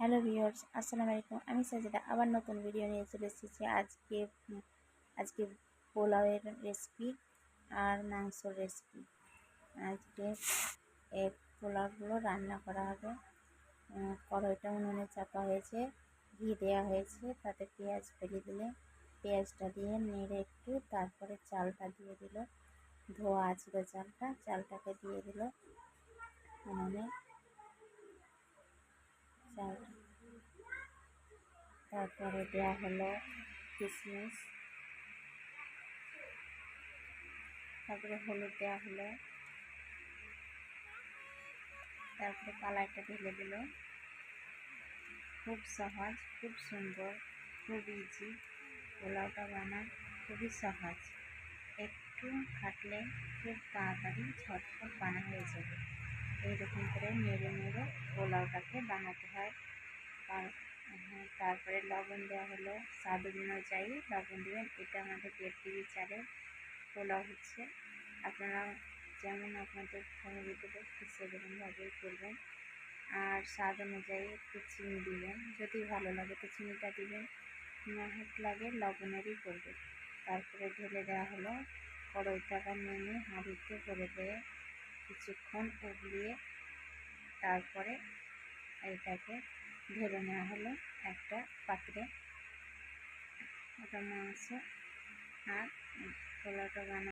Hello viewers, আসসালামু আলাইকুম। আমি সাজিদা, আবার নতুন ভিডিও নিয়ে চলে এসেছি আজকে আজকে পোলাওয়ের রেসিপি আর মাংসর রেসিপি আজকে এই পোলাওগুলো রান্না করা হবে। কড়াইটা উনুনে চাপা হয়েছে, ঘি দেওয়া হয়েছে, তাতে পেঁয়াজ ফেলে দিলে পেঁয়াজটা দিয়ে নেড়ে একটু, তারপরে চালটা দিয়ে দিল। ধোয়া আছিল চালটা, চালটাকে দিয়ে দিল উনুনে। চাল তারপরে দেওয়া হলো কিশমিশ তারপরে হলুদ দেওয়া হলো। তারপরে কালারটা ঢেলে দিল। খুব সহজ, খুব সুন্দর, খুব ইজি পোলাওটা বানান খুবই সহজ। একটু খাটলে খুব তাড়াতাড়ি ঝটপট বানা হয়ে যাবে। এইরকম করে নেড়ে নেড়ে পোলাওটাকে বানাতে হয়। আর তারপরে লবণ দেওয়া হলো। স্বাদ অনুযায়ী লবণ দেবেন। এটা আমাদের কেজি চালের পোলাও হচ্ছে। আপনারা যেমন আপনাদের ফ্যামিলিতে সে সেরকমভাবেই করবেন। আর স্বাদ অনুযায়ী একটু চিনি দিবেন। যদি ভালো লাগে তো চিনিটা দিবেন। না লাগে, লবণেরই করবে। তারপরে ঢেলে দেওয়া হলো কড়াইটাকা নেমে হাঁড়িতে ভরে দিয়ে কিছুক্ষণ উবলিয়ে তারপরে এটাকে ঢেলে নেওয়া হলো একটা পাত্রে। ওটা মাংস আর পোলাওটা বানা